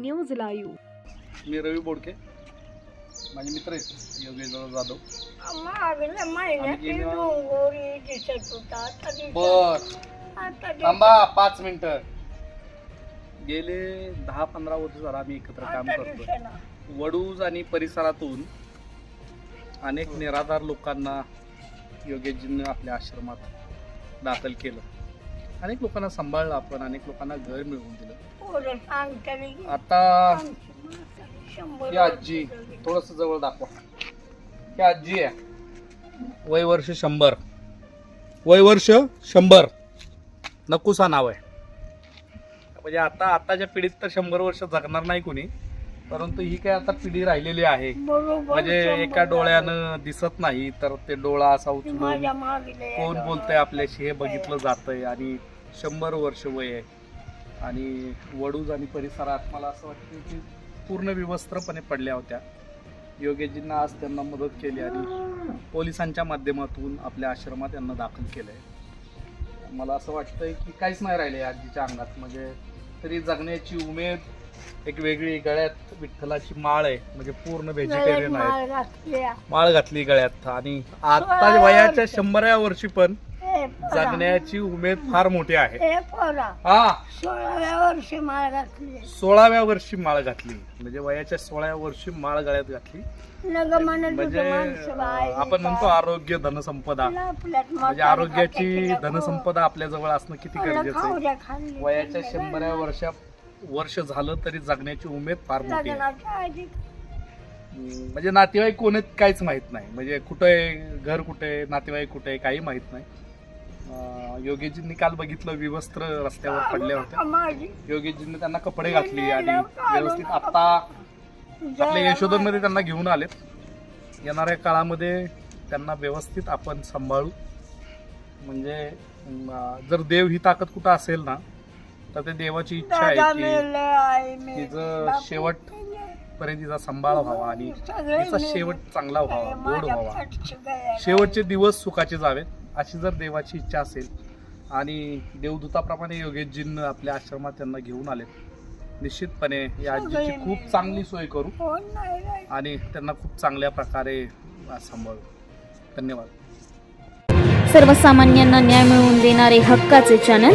News live मी रवी बोडके. माझे मित्र आहेत योगेश जाधव. मागल्या महिन्याची गेल्या- डोंगोरी दिसत होता आता दिसत- बर. आता दिसत- थांबा पाच मिनिटं. गेले दहा पंधरा वर्ष झाला आम्ही एकत्र काम आता करतो दिसेना. वडूज आणि परिसरातून अनेक निराधार लोकांना योगेशजींनी आपल्या आश्रमात दाखल केलं. अनेक लोकांना सांभाळलं आपण अनेक लोकांना घर मिळवून दिलं. पोरं सांगताना की आता आमची म्हातारी शंभर ही आजी. थोडस जवळ दाखवा. ही आजी आहे. वय वर्ष शंभर. वय वर्ष शंभर. नकुसा नाव आहे. म्हणजे आता आताच्या पिढीत तर शंभर वर्ष जगणार नाही कोणी. परंतु ही काय आता पिढी राहिलेली आहे. म्हणजे एका डोळ्यानं दिसत नाही तर ते डोळा असा उचलून कोण बोलतंय आपल्याशी हे बघितलं जातंय आणि शंभर वर्ष वय आहे. आणि वडूज आणि परिसरात मला असं वाटतं की पूर्ण विवस्त्रपणे पडल्या होत्या. योगेशजींना आज त्यांना मदत केली आणि पोलिसांच्या माध्यमातून आपल्या आश्रमात त्यांना दाखल केलंय. मला असं वाटतंय की काहीच नाही राहिले आजीच्या अंगात. म्हणजे तरी जगण्याची उमेद एक वेगळी गळ्यात विठ्ठलाची माळ आहे. म्हणजे पूर्ण व्हेजिटेरियन आहे. माळ घातली गळ्यात. आणि आता वयाच्या शंभराव्या वर्षी पण जगण्याची उमेद फार मोठी आहे. हा सोळाव्या वर्षी माळ घातली सोळाव्या वर्षी माळ घातली. म्हणजे वयाच्या सोळाव्या वर्षी माळ गळ्यात घातली. म्हणजे आपण म्हणतो आरोग्य धनसंपदा. म्हणजे आरोग्याची. धनसंपदा आपल्या जवळ असणं किती गरजेचं आहे. वयाच्या शंभराव्या वर्षा वर्ष झालं तरी जगण्याची उमेद फार मोठी आहे. म्हणजे नातेवाईक कोण आहेत काहीच माहीत नाही. म्हणजे कुठं आहे घर कुठे आहे नातेवाईक कुठे आहे काही माहीत नाही. अं, योगेशजींनी काल बघितलं विवस्त्र रस्त्यावर पडल्या होत्या. माझी योगेशजींनी त्यांना कपडे घातली आणि व्यवस्थित आता आपल्या यशोधनमध्ये त्यांना घेऊन आलेत. येणाऱ्या काळामध्ये त्यांना व्यवस्थित आपण सांभाळू. म्हणजे अं, जर देव ही ताकद कुठं असेल ना तर ते देवाची इच्छा आहे की तिचं शेवट. पर्यंत तिचा सांभाळ व्हावा आणि तिचा. शेवट चांगला व्हावा गोड व्हावा. शेवटचे दिवस सुखाचे जावेत अशी जर देवाची इच्छा असेल आणि देवदूताप्रमाणे योगेशजींना आपल्या आश्रमात त्यांना घेऊन आले निश्चितपणे या आजीची खूप चांगली सोय करू राहिलं. आणि त्यांना खूप चांगल्या प्रकारे सांभाळू धन्यवाद सर्वसामान्यांना न्याय मिळवून देणारे हक्काचे channel